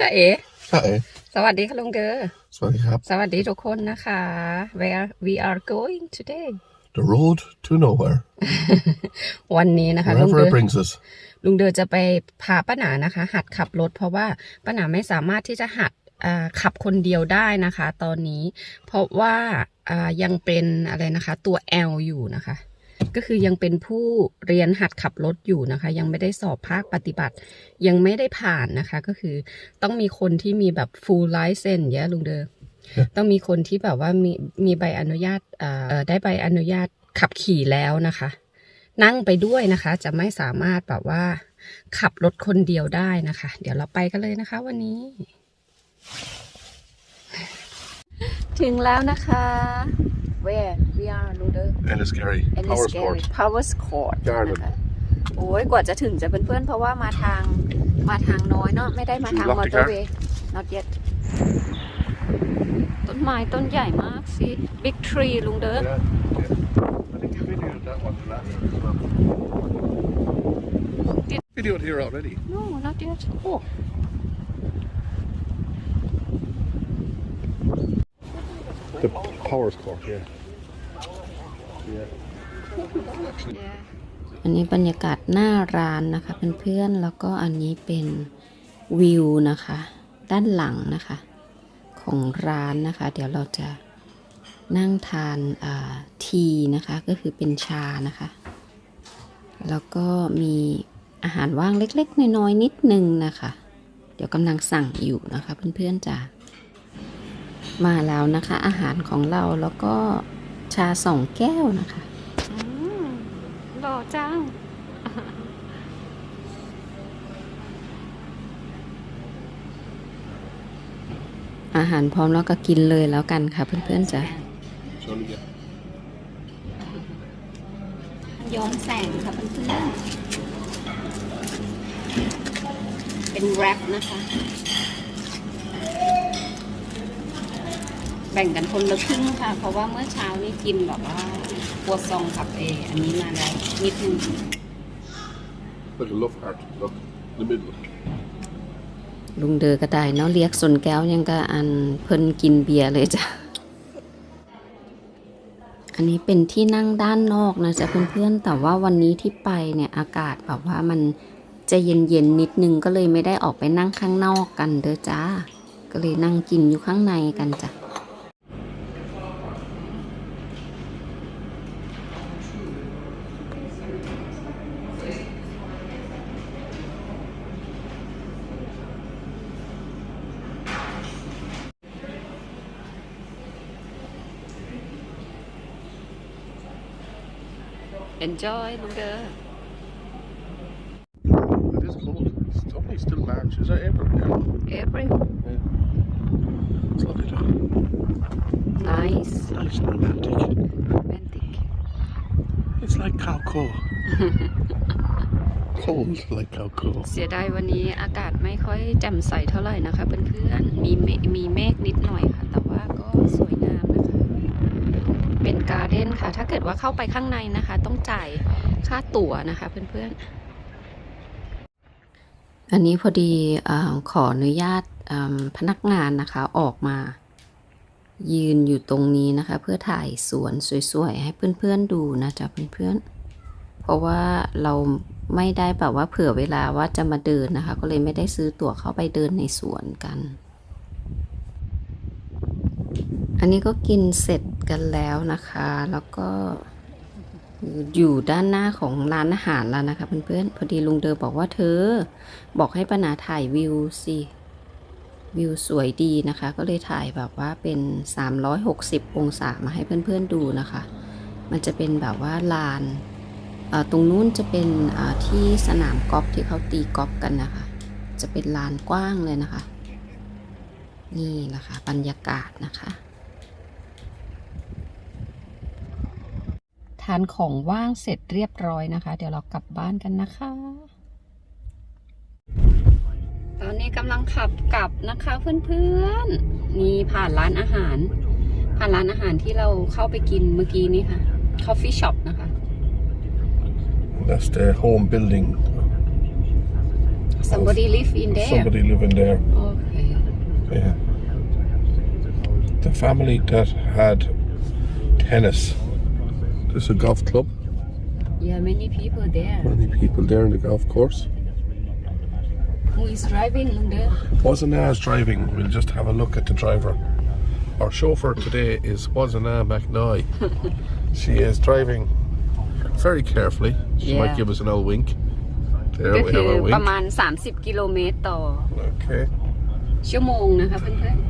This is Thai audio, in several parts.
ก็เอ๋ Hi. สวัสดีค่ะลุงเดอ Swathi Khap. สวัสดีทุกคนนะคะ where we are going today The road to nowhere. วันนี้นะคะ ลุง Wherever เด it อ brings us. ลุงเดอจะไปพาป้าหนานะคะ หัดขับรถเพราะว่าป้าหนาไม่สามารถที่จะหัดอ่าขับคนเดียวได้นะคะ ตอนนี้ เพราะว่าอ่ายังเป็นอะไรนะคะ ตัว L อยู่นะคะ ก็คือยังเป็นผู้เรียนหัดขับรถอยู่นะคะ ยังไม่ได้สอบภาคปฏิบัติ ยังไม่ได้ผ่านนะคะ ก็คือต้องมีคนที่มีแบบ full license เยอะลุงเดอต้องมีคนที่แบบว่ามีมีใบอนุญาตเอ่อได้ใบอนุญาตขับขี่แล้วนะคะ นั่งไปด้วยนะคะ จะไม่สามารถแบบว่า ขับรถคนเดียวได้นะคะ เดี๋ยวเราไปกันเลยนะคะ วันนี้ ถึงแล้วนะคะ where we are ลุงเดอ And it's scary. and Power it's scary sport. power sport Garden นะคะโอ้ยกว่าจะถึงจะเพื่อนๆเพราะว่ามาทางมาทางน้อยเนาะไม่ได้มาทาง Should we มอ lock เต the อ car? ร์เวย์ not yet ต้นไม้ต้นใหญ่มากสิ big tree ลุงเด้อ Yeah. yeah. I think you videoed that one the last time as well. Videoed here already. no not yet oh The power sport, yeah. Yeah. อันนี้บรรยากาศหน้าร้านนะคะเพื่อนๆแล้วก็อันนี้เป็นวิวนะคะ ด้านหลังนะคะ ของร้านนะคะ เดี๋ยวเราจะนั่งทานาทีนะคะก็คือเป็นชานะคะ แล้วก็มีอาหารว่างเล็กๆ น้อยๆนิดนึงนะคะ เดี๋ยวกำลังสั่งอยู่นะคะเพื่อนๆจ้ะ มาแล้วนะคะ อาหารของเราแล้วก็ชาสองแก้วนะคะหล่อจังอาหารพร้อมแล้วก็กินเลยแล้วกันค่ะ เพื่อนๆจ้ะ Sorry, yeah. ย้อมแสงค่ะเพื่อนๆเป็นแรปนะคะ แบ่งกันคนละครึ่งค่ะ เพราะว่าเมื่อเช้านี่กินแบบว่าครัวซองกับเอ อันนี้มาแล้วนิดนึง Like a love heart. Look, in the middle. ลุงเดอก็ได้เนาะเรียกสนแก้วยังก็อันเพิ่นกินเบียร์เลยจ้ะ อันนี้เป็นที่นั่งด้านนอกนะจ๊ะเพื่อนๆ แต่ว่าวันนี้ที่ไปเนี่ยอากาศแบบว่ามันจะเย็นๆนิดนึงก็เลยไม่ได้ออกไปนั่งข้างนอกกันเด้อจ้า ก็เลยนั่งกินอยู่ข้างในกันจ้ะ enjoy ลุงเดอ It is cold. It's only still March. Is it April? Yeah. April It's lovely though. nice Nice and romantic. romantic It's like Calco. Cold like Calco. เสียดายวันนี้อากาศไม่ค่อยแจ่มใสเท่าไหร่นะคะเพื่อนๆ มีเมมีเมฆนิดหน่อยค่ะ แต่ว่าก็สวยงามนะคะ เป็นการ์เด้นค่ะ ถ้าเกิดว่าเข้าไปข้างในนะคะ ต้องจ่ายค่าตั๋วนะคะเพื่อนๆ อันนี้พอดีอขออนุญาตพนักงานนะคะออกมา ยืนอยู่ตรงนี้นะคะ เพื่อถ่ายสวนสวยๆ ให้เพื่อนๆดูนะจ๊ะเพื่อนๆ เพราะว่าเราไม่ได้แบบว่าเผื่อเวลาว่าจะมาเดินนะคะ ก็เลยไม่ได้ซื้อตั๋วเข้าไปเดินในสวนกัน อันนี้ก็กินเสร็จ กันแล้วนะคะ แล้วก็อยู่ด้านหน้าของร้านอาหารแล้วนะคะเพื่อนๆพอดีลุงเดอบอกว่าเธอ บอกให้ปนาถ่ายวิวสิวิวสวยดีนะคะ ก็เลยถ่ายแบบว่าเป็น 360 องศามาให้เพื่อนๆดูนะคะ มันจะเป็นแบบว่าลานตรงนู้นจะเป็นที่สนามกอล์ฟที่เขาตีกอล์ฟกันนะคะ จะเป็นลานกว้างเลยนะคะ นี่แหละคะบรรยากาศนะคะ ทานของว่างเสร็จเรียบร้อยนะคะ เดี๋ยวเรากลับบ้านกันนะคะ ตอนนี้กำลังขับกลับนะคะเพื่อนๆนี่ผ่านร้านอาหาร ผ่านร้านอาหารที่เราเข้าไปกินเมื่อกี้นี้ค่ะ coffee shop นะคะ That's the home building somebody live in there somebody living there. okay Yeah. The family that had tennis. There's a golf club. yeah many people there Many people there in the golf course. who is driving ลุงเด้อ Wasn't as driving. We'll just have a look at the driver. Our chauffeur today is Wazana McNoy. she is driving very carefully. She might Yeah. give us an old wink. There ก็ we คือ have our ประ wink. มาณ 30 กิโลเมตรต่อ Okay. ชั่วโมงนะคะเพื่อนๆ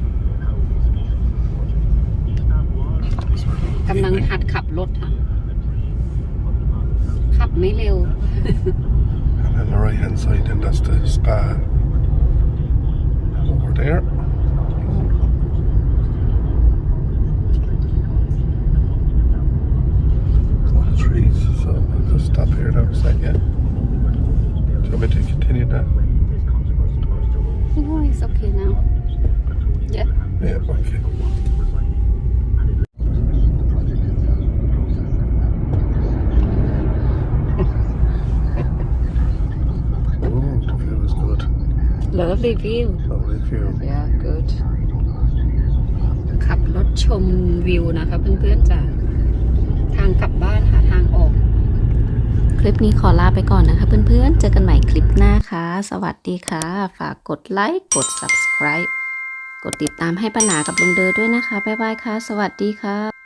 กำลังหัดขับ ไม่เร็ว And on the right hand side, then that's the spa. Over there. Lot of trees, so we'll just stop here now a second. Do you want me to continue that? No, it's okay now. Yeah. Yeah, okay. Lovely view. Lovely view. Yeah good ขับรถชมวิวนะคะเพื่อนๆจ้ะทางกลับบ้านค่ะทางออก คลิปนี้ขอลาไปก่อนนะคะเพื่อนๆ เจอกันใหม่คลิปหน้าค่ะ สวัสดีค่ะ ฝากกดไลค์ กด subscribe กดติดตามให้ปัญหากับลุงเดอด้วยนะคะ บ๊ายบายค่ะ สวัสดีค่ะ